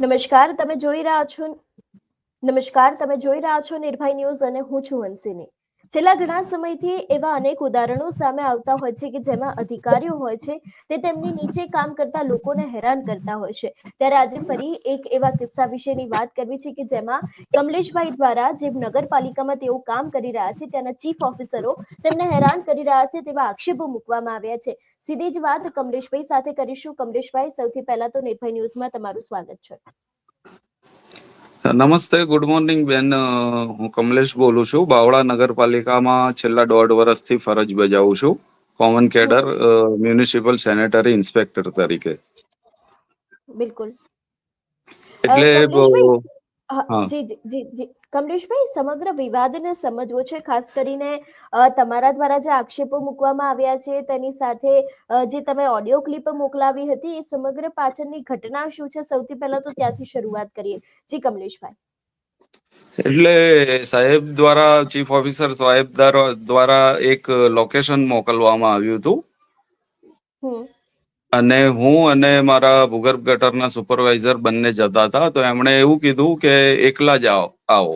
નમસ્કાર, તમે જોઈ રહ્યા છો નમસ્કાર, તમે જોઈ રહ્યા છો નિર્ભય ન્યૂઝ અને હું છું હંસિની છેલ્લા ઘણા સમયથી એવા અનેક ઉદાહરણો સામે આવતા હોય છે કે જેમાં અધિકારીઓ હોય છે તે તેમની નીચે કામ કરતા લોકોને હેરાન કરતા હોય છે. ત્યારે આજે ફરી એક એવા કિસ્સા વિશેની વાત કરવી છે કે જેમાં કમલેશભાઈ દ્વારા જે નગરપાલિકામાં તેઓ કામ કરી રહ્યા છે ત્યાંના ચીફ ઓફિસરો તેમને હેરાન કરી રહ્યા છે તેવા આક્ષેપો મૂકવામાં આવ્યા છે. સીધી જ વાત કમલેશભાઈ સાથે કરીશું. કમલેશભાઈ, સૌથી પહેલા તો નિર્ભય ન્યૂઝમાં તમારું સ્વાગત છે. નમસ્તે ગુડ મોર્નિંગ બેન. હું કમલેશ બોલું છું. બાવળા નગરપાલિકામાં છેલ્લા દોઢ વર્ષથી ફરજ બજાવું છું. Common cadre municipal sanitary inspector તરીકે. બિલકુલ. એટલે. જી જી જી જી. કમલેશભાઈ સમગ્ર વિવાદને સમજવો છે ખાસ કરીને તમારા દ્વારા જે આક્ષેપો મૂકવામાં આવ્યા છે તેની સાથે જે તમે ઓડિયો ક્લિપ મોકલાવી હતી એ સમગ્ર પાછળની ઘટના શું છે? સૌથી પહેલા તો ત્યાંથી શરૂઆત કરીએ. જી કમલેશભાઈ. એટલે સાહેબ દ્વારા ચીફ ઓફિસર સાહેબ દ્વારા દ્વારા એક લોકેશન મોકલવામાં આવ્યું હતું. હમ. અને હું અને મારા ભૂગર્ભ ગટરના સુપરવાઇઝર બંને જતા હતા તો એમણે એવું કીધું કે એકલા જ આવો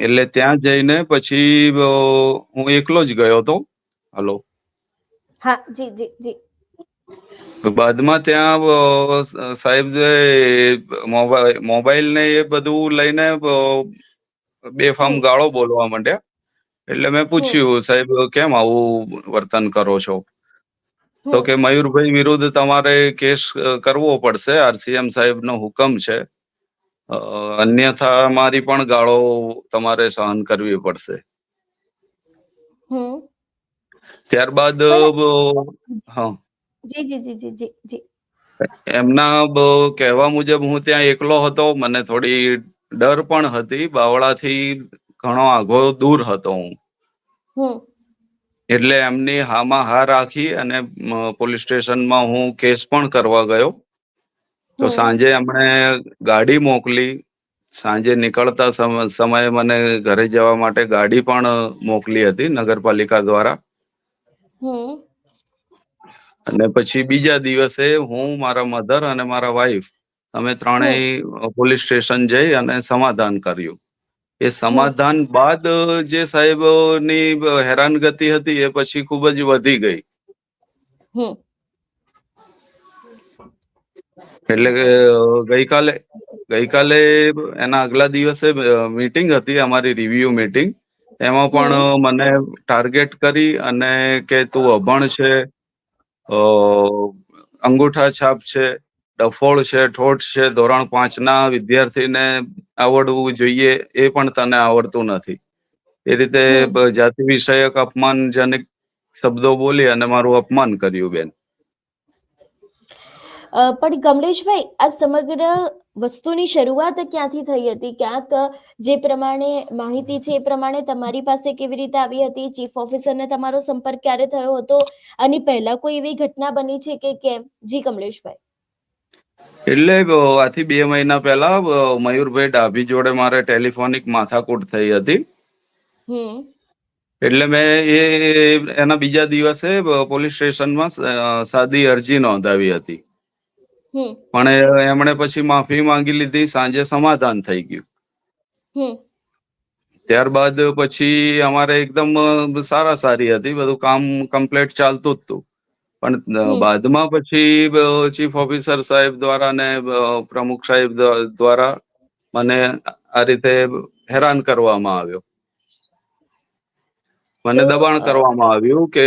એટલે ત્યાં જઈને પછી હું એકલો જ ગયો હતો. હલો. હા જી જી જી. બાદમાં ત્યાં સાહેબ મોબાઈલ ને એ બધું લઈને બે બેફામ ગાળો બોલવા માંડ્યા. એટલે મેં પૂછ્યું સાહેબ કેમ આવું વર્તન કરો છો? તો કે મયુરભાઈ વિરુદ્ધ તમારે કેસ કરવો પડશે. આરસીએમ સાહેબ નો હુકમ છે. અન્યથા મારી પણ ગાળો તમારે સહન કરવી પડશે. ત્યારબાદ હા. જી જી જી જી જી જી. એમના કહેવા મુજબ હું ત્યાં એકલો હતો. મને થોડી ડર પણ હતી. બાવળાથી ઘણો આઘો દૂર હતો હું? એટલે એમની હામાં હા રાખી અને પોલીસ સ્ટેશનમાં હું કેસ પણ કરવા ગયો. તો સાંજે એમણે ગાડી મોકલી. સાંજે નીકળતા સમયે મને ઘરે જવા માટે ગાડી પણ મોકલી હતી નગરપાલિકા દ્વારા. અને પછી બીજા દિવસે હું મારા મધર અને મારા વાઈફ અમે ત્રણેય પોલીસ સ્ટેશન જઈ અને સમાધાન કર્યું. એ સમાધાન બાદ જે સાહેબની હેરાનગતિ હતી એ પછી ખૂબ જ વધી ગઈ. એટલે કે ગઈકાલે ગઈકાલે એના આગલા દિવસે મીટિંગ હતી અમારી રિવ્યુ મીટિંગ એમાં પણ મને ટાર્ગેટ કરી અને કે તું અભણ છે અંગૂઠા છાપ છે ડફોળ છે ઠોઠ છે ધોરણ પાંચ ના વિદ્યાર્થીને આવડવું જોઈએ એ પણ તને આવડતું નથી. એ રીતે જાતિ વિષયક અપમાનજનક શબ્દો બોલી અને મારું અપમાન કર્યું બેન. અ, પણ કમલેશભાઈ આ સમગ્ર વસ્તુની શરૂઆત ક્યાંથી થઈ હતી? ક્યાંક જે પ્રમાણે માહિતી છે એ પ્રમાણે તમારી પાસે કેવી રીતે આવી હતી? ચીફ ઓફિસરને તમારો સંપર્ક ક્યારે થયો હતો? આની પહેલા કોઈ એવી ઘટના બની છે કે કેમ? જી કમલેશભાઈ. એટલે આથી બે મહિના પહેલા મયુરભાઈ ડાભી જોડે મારે ટેલિફોનિક માથાકૂટ થઈ હતી. એટલે મેં એ એના બીજા દિવસે પોલીસ સ્ટેશનમાં સાદી અરજી નોંધાવી હતી. પણ એમણે પછી માફી માંગી લીધી સાંજે સમાધાન થઈ ગયું. ત્યારબાદ પછી અમારે એકદમ સારા સારી હતી બધું કામ કમ્પ્લીટ ચાલતું જ હતું. પણ બાદમાં પછી ચીફ ઓફિસર સાહેબ દ્વારા ને પ્રમુખ સાહેબ દ્વારા મને આ રીતે હેરાન કરવામાં આવ્યો. મને દબાણ કરવામાં આવ્યું કે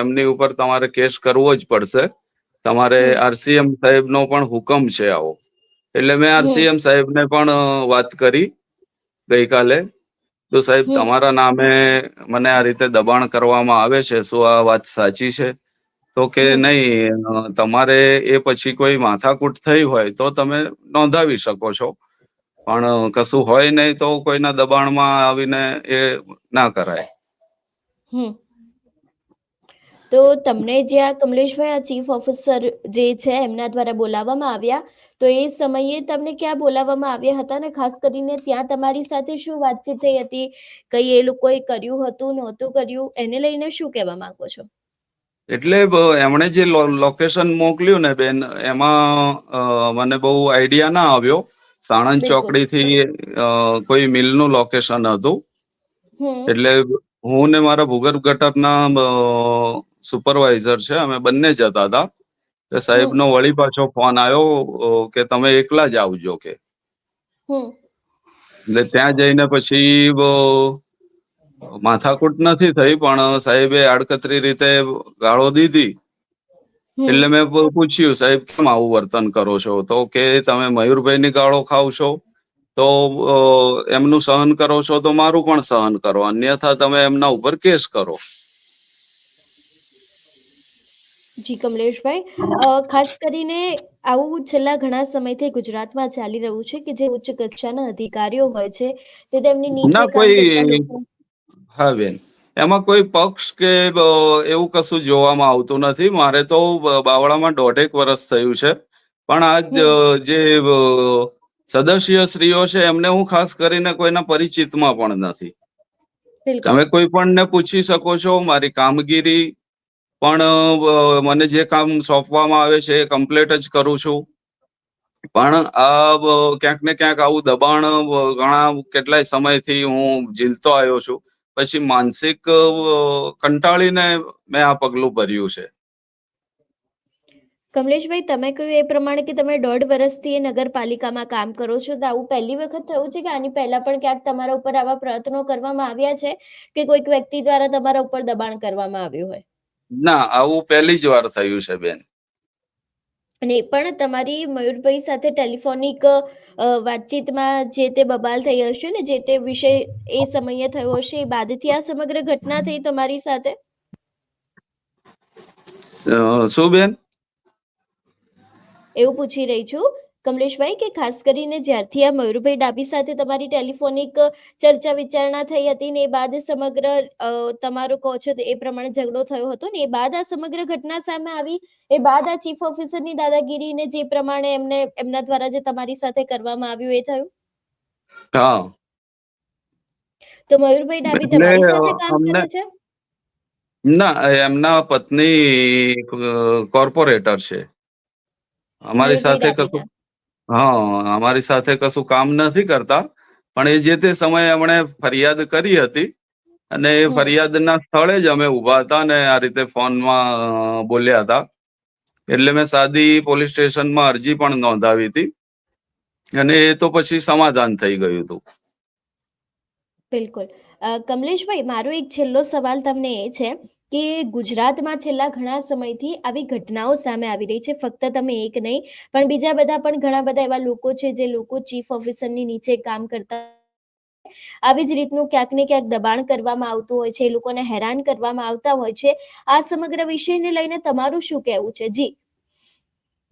એમની ઉપર તમારે કેસ કરવો જ પડશે. તમારે આરસીએમ સાહેબ નો પણ હુકમ છે આવો. એટલે મેં આરસીએમ આરસીએમ સાહેબને પણ વાત કરી ગઈકાલે. તો સાહેબ તમારા નામે મને આ રીતે દબાણ કરવામાં આવે છે શું આ વાત સાચી છે? તો કે નહીં તમારે એ પછી કોઈ માથાકૂટ થઈ હોય તો તમે નોંધાવી શકો છો. પણ કશું હોય નહીં તો કોઈના દબાણમાં આવીને એ ના કરાય. તો તમને જે આ કમલેશભાઈ આ ચીફ ઓફિસર જે છે એમના દ્વારા બોલાવવામાં આવ્યા. તો એ સમયે તમને ક્યાં બોલાવવામાં આવ્યા હતા ને? ખાસ કરીને ત્યાં તમારી સાથે શું વાતચીત થઈ હતી? કઈ એ લોકોએ કર્યું હતું નહોતું કર્યું? એને લઈને શું કહેવા માંગો છો? એટલે એમણે જે લોકેશન મોકલ્યું ને બેન એમાં મને બહુ આઈડિયા ના આવ્યો. સાણંદ ચોકડી થી કોઈ મિલનું લોકેશન હતું. એટલે હું ને મારા ભૂગર્ભ ગટરના સુપરવાઇઝર છે અમે બંને જતા હતા. તો સાહેબનો વળી પાછો ફોન આવ્યો કે તમે એકલા જ આવજો કે. એટલે ત્યાં જઈને પછી માથાકૂટ નથી થઈ પણ સાહેબે આડકતરી રીતે ગાળો દીધી. એટલે મેં પૂછ્યું સાહેબ કેમ આવું વર્તન કરો છો? તો કે તમે મયુરભાઈ ની ગાળો ખાવ છો. તો એમનું સહન કરો છો તો મારું પણ સહન કરો. અન્યથા તમે એમના ઉપર કેસ કરો. જી કમલેશભાઈ. ખાસ કરીને આવું છેલ્લા ઘણા સમયથી ગુજરાતમાં ચાલી રહ્યું છે કે જે ઉચ્ચ કક્ષાના અધિકારીઓ હોય છે તે તેમની નીચે કોઈ હા બેન એમાં કોઈ પક્ષ કે એવું કશું જોવામાં આવતું નથી. મારે તો બાવળામાં દોઢેક વર્ષ થયું છે. પણ આ જે સદસ્ય શ્રીઓ છે એમને હું ખાસ કરીને કોઈના પરિચિતમાં પણ નથી. તમે કોઈ પણ ને પૂછી શકો છો મારી કામગીરી પણ મને જે કામ સોંપવામાં આવે છે એ કમ્પ્લીટ જ કરું છું. પણ આ ક્યાંક ને ક્યાંક આવું દબાણ ઘણા કેટલાય સમયથી હું ઝીલતો આવ્યો છું. પછી માનસિક કંટાળીને મેં આ પગલું ભર્યું છે. કમલેશભાઈ તમે કહ્યું એ પ્રમાણે કે તમે દોઢ વર્ષથી એ નગરપાલિકામાં કામ કરો છો. તો આવું પહેલી વખત થયું છે કે આની પહેલા પણ ક્યાંક તમારા ઉપર આવા પ્રયત્નો કરવામાં આવ્યા છે કે કોઈક વ્યક્તિ દ્વારા તમારા ઉપર દબાણ કરવામાં આવ્યું હોય? ના આવું પહેલી જ વાર થયું છે બેન. અને પણ તમારી મયુરભાઈ સાથે ટેલિફોનિક વાતચીતમાં જે તે બબાલ થઈ હશે ને જે તે વિષય એ સમયે થયો હશે એ બાદથી આ સમગ્ર ઘટના થઈ તમારી સાથે? શું બેન? એવું પૂછી રહી છું. કમલેશભાઈ કે ખાસ કરીને જ્યારથી આ મયુરભાઈ ડાબી સાથે તમારી ટેલિફોનિક ચર્ચા વિચારણા થઈ હતી ને એ બાદ સમગ્ર તમારો કહો છો એ પ્રમાણે ઝઘડો થયો હતો ને એ બાદ આ સમગ્ર ઘટના સામે આવી એ બાદ આ ચીફ ઓફિસરની દાદાગીરીને જે પ્રમાણે એમને એમના દ્વારા જે તમારી સાથે કરવામાં આવ્યું એ થયું? હા. તો મયુરભાઈ ડાબી તમારી સાથે કામ કરે છે? ના એમના પત્ની કોર્પોરેટર છે. અમારી સાથે કશું હા અમારી સાથે કશું કામ નથી કરતા પણ એ જે તે સમયે એમણે ફરિયાદ કરી હતી અને એ ફરિયાદના સ્થળે જ અમે ઊભા હતા અને આ રીતે ફોનમાં બોલ્યા હતા. એટલે મેં સાદી પોલીસ સ્ટેશનમાં અરજી પણ નોંધાવી હતી અને એ તો પછી સમાધાન થઈ ગયું હતું. બિલકુલ. કમલેશભાઈ મારો એક છેલ્લો સવાલ તમને એ છે કે ગુજરાતમાં છેલ્લા ઘણા સમયથી આવી ઘટનાઓ સામે આવી રહી છે. ફક્ત તમે એક નહીં પણ બીજા બધા પણ ઘણા બધા એવા લોકો છે જે લોકો ચીફ ઓફિસરની નીચે કામ કરતા આવી જ રીતનું ક્યાંક ને ક્યાંક દબાણ કરવામાં આવતું હોય છે એ લોકોને હેરાન કરવામાં આવતા હોય છે. આ સમગ્ર વિષયને લઈને તમારું શું કહેવું છે? જી.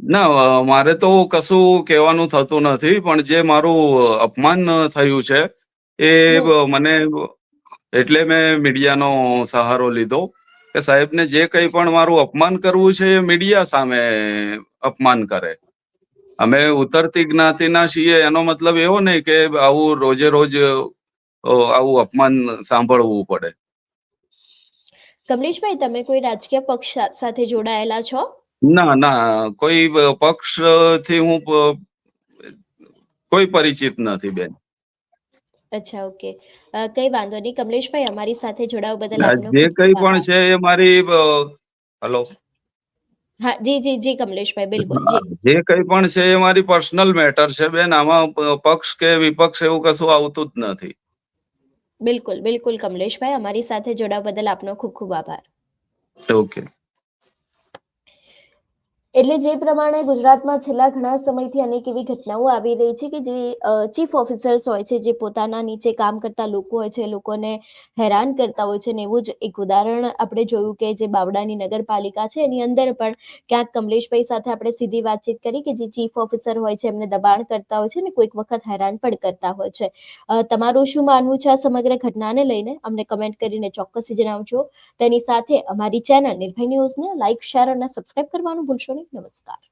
ના મારે તો કશું કહેવાનું થતું નથી પણ જે મારું અપમાન થયું છે એ મને એટલે મેં મીડિયાનો સહારો લીધો. કે સાહેબને જે કંઈ પણ મારું અપમાન કરવું છે એ મીડિયા સામે અપમાન કરે. અમે ઉતરતી જ્ઞાતિના છીએ એનો મતલબ એવો નહીં કે આવું રોજે રોજ આવું અપમાન સાંભળવું પડે. કમલેશભાઈ તમે કોઈ રાજકીય પક્ષ સાથે જોડાયેલા છો? ના ના કોઈ પક્ષથી હું કોઈ પરિચિત નથી બેન. અચ્છા ઓકે. કઈ વાંધો નહીં. કમલેશભાઈ અમારી સાથે જોડાવ બદલ આપનો જે કઈ પણ છે એ મારી હેલો. હા જી જી જી કમલેશભાઈ બિલકુલ જે. કંઈ પણ છે એ મારી પર્સનલ મેટર છે બેન. આમાં પક્ષ કે વિપક્ષ એવું કશું આવતું જ નથી. બિલકુલ બિલકુલ કમલેશભાઈ અમારી સાથે જોડાવ બદલ આપનો ખૂબ ખૂબ આભાર. ઓકે. એટલે જે પ્રમાણે ગુજરાતમાં છેલ્લા ઘણા સમયથી અનેક એવી ઘટનાઓ આવી રહી છે કે જે ચીફ ઓફિસર્સ હોય છે, જે પોતાના નીચે કામ કરતા લોકો હોય છે લોકોને હેરાન કરતા હોય છે ને એવું જ એક ઉદાહરણ આપણે જોયું કે જે બાવડાની નગરપાલિકા છે, એની અંદર પણ ક્યાંક કમલેશભાઈ સાથે આપણે સીધી વાતચીત કરી કે જે ચીફ ઓફિસર હોય છે, એમને દબાણ કરતા હોય છે ને કોઈક વખત હેરાન પણ કરતા હોય છે. તમારું શું માનવું છે આ સમગ્ર ઘટનાને લઈને? અમને કમેન્ટ કરીને ચોક્કસ જણાવજો. તેની સાથે અમારી ચેનલ નિર્ભય ન્યૂઝને લાઇક શેર અને સબસ્ક્રાઇબ કરવાનું ભૂલશો નહીં. નમસ્કાર.